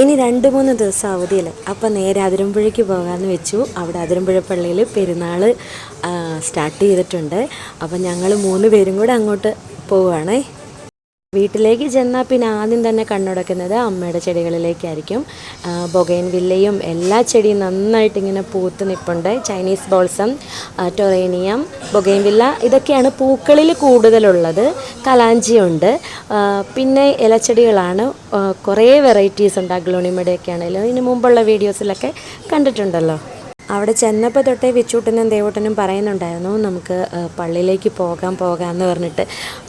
ഇനി രണ്ട് മൂന്ന് ദിവസം അവധിയല്ലേ. അപ്പം നേരെ അതിരമ്പുഴയ്ക്ക് പോകാമെന്ന് വെച്ചു. അവിടെ അതിരമ്പുഴ പള്ളിയിൽ പെരുന്നാൾ സ്റ്റാർട്ട് ചെയ്തിട്ടുണ്ട്. അപ്പം ഞങ്ങൾ മൂന്ന് പേരും കൂടെ അങ്ങോട്ട് പോവുകയാണേ വീട്ടിലേക്ക് ചെന്നാൽ പിന്നെ ആദ്യം തന്നെ കണ്ണുടക്കുന്നത് അമ്മയുടെ ചെടികളിലേക്കായിരിക്കും. ബൊഗൈൻ വില്ലയും എല്ലാ ചെടിയും നന്നായിട്ട് ഇങ്ങനെ പൂത്ത് നിൽപ്പുണ്ട് Chinese balsam torenia bougainvillea ഇതൊക്കെയാണ് പൂക്കളിൽ കൂടുതലുള്ളത്. കലാഞ്ചിയുണ്ട് പിന്നെ ഇലച്ചെടികളാണ്. കുറേ വെറൈറ്റീസ് ഉണ്ട്. അഗ്ലോണിമയുടെയൊക്കെ ആണെങ്കിലും. ഇതിന് മുമ്പുള്ള വീഡിയോസിലൊക്കെ കണ്ടിട്ടുണ്ടല്ലോ. അവിടെ ചെന്നപ്പോൾ തൊട്ടേ വിച്ചൂട്ടനും ദേവൂട്ടനും പറയുന്നുണ്ടായിരുന്നു നമുക്ക് പള്ളിയിലേക്ക് പോകാം പോകാം എന്ന് പറഞ്ഞിട്ട്.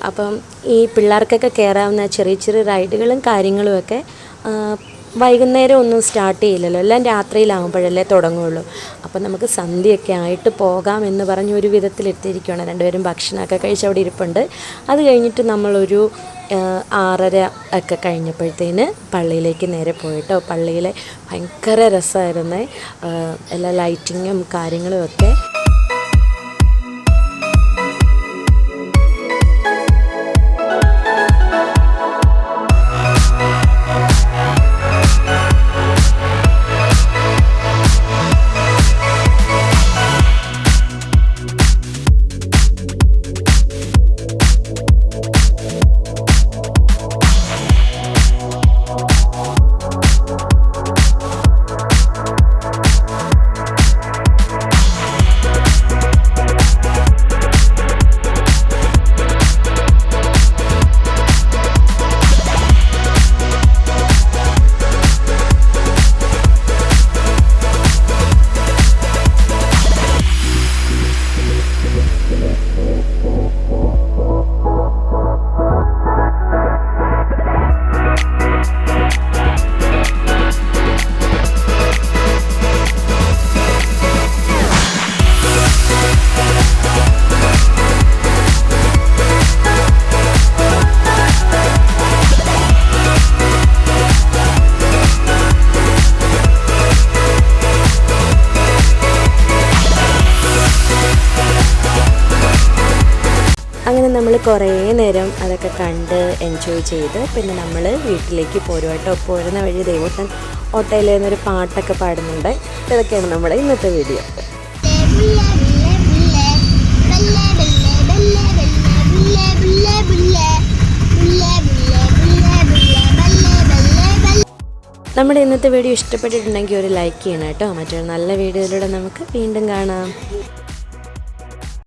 അപ്പം ഈ പിള്ളേർക്കൊക്കെ കയറാവുന്ന ചെറിയ ചെറിയ റൈഡുകളും കാര്യങ്ങളുമൊക്കെ വൈകുന്നേരം ഒന്നും സ്റ്റാർട്ട് ചെയ്യില്ലല്ലോ. എല്ലാം രാത്രിയിലാകുമ്പോഴല്ലേ തുടങ്ങുള്ളൂ. അപ്പം നമുക്ക് സന്ധ്യയൊക്കെ ആയിട്ട് പോകാം എന്ന് പറഞ്ഞ് ഒരു വിധത്തിൽ എത്തിയിരിക്കുകയാണ് രണ്ടുപേരും ഭക്ഷണമൊക്കെ കഴിച്ച് അവിടെ ഇരിപ്പുണ്ട്. അത് കഴിഞ്ഞിട്ട് നമ്മളൊരു ആറര ഒക്കെ കഴിഞ്ഞപ്പോഴത്തേന് പള്ളിയിലേക്ക് നേരെ പോയിട്ടോ. പള്ളിയിലെ ഭയങ്കര രസമായിരുന്നേ. എല്ലാ ലൈറ്റിങ്ങും കാര്യങ്ങളും ഒക്കെ നമ്മൾ കുറേ നേരം അതൊക്കെ കണ്ട് എൻജോയ് ചെയ്ത് പിന്നെ നമ്മൾ വീട്ടിലേക്ക് പോരും കേട്ടോ. പോരുന്ന വഴി ദൈവത്തൻ ഓട്ടോയിൽ നിന്നൊരു പാട്ടൊക്കെ പാടുന്നുണ്ട്. ഇതൊക്കെയാണ് നമ്മുടെ ഇന്നത്തെ വീഡിയോ. നമ്മുടെ ഇന്നത്തെ വീഡിയോ ഇഷ്ടപ്പെട്ടിട്ടുണ്ടെങ്കിൽ ഒരു ലൈക്ക് ചെയ്യണം കേട്ടോ. മറ്റൊരു നല്ല വീഡിയോയിലൂടെ നമുക്ക് വീണ്ടും കാണാം.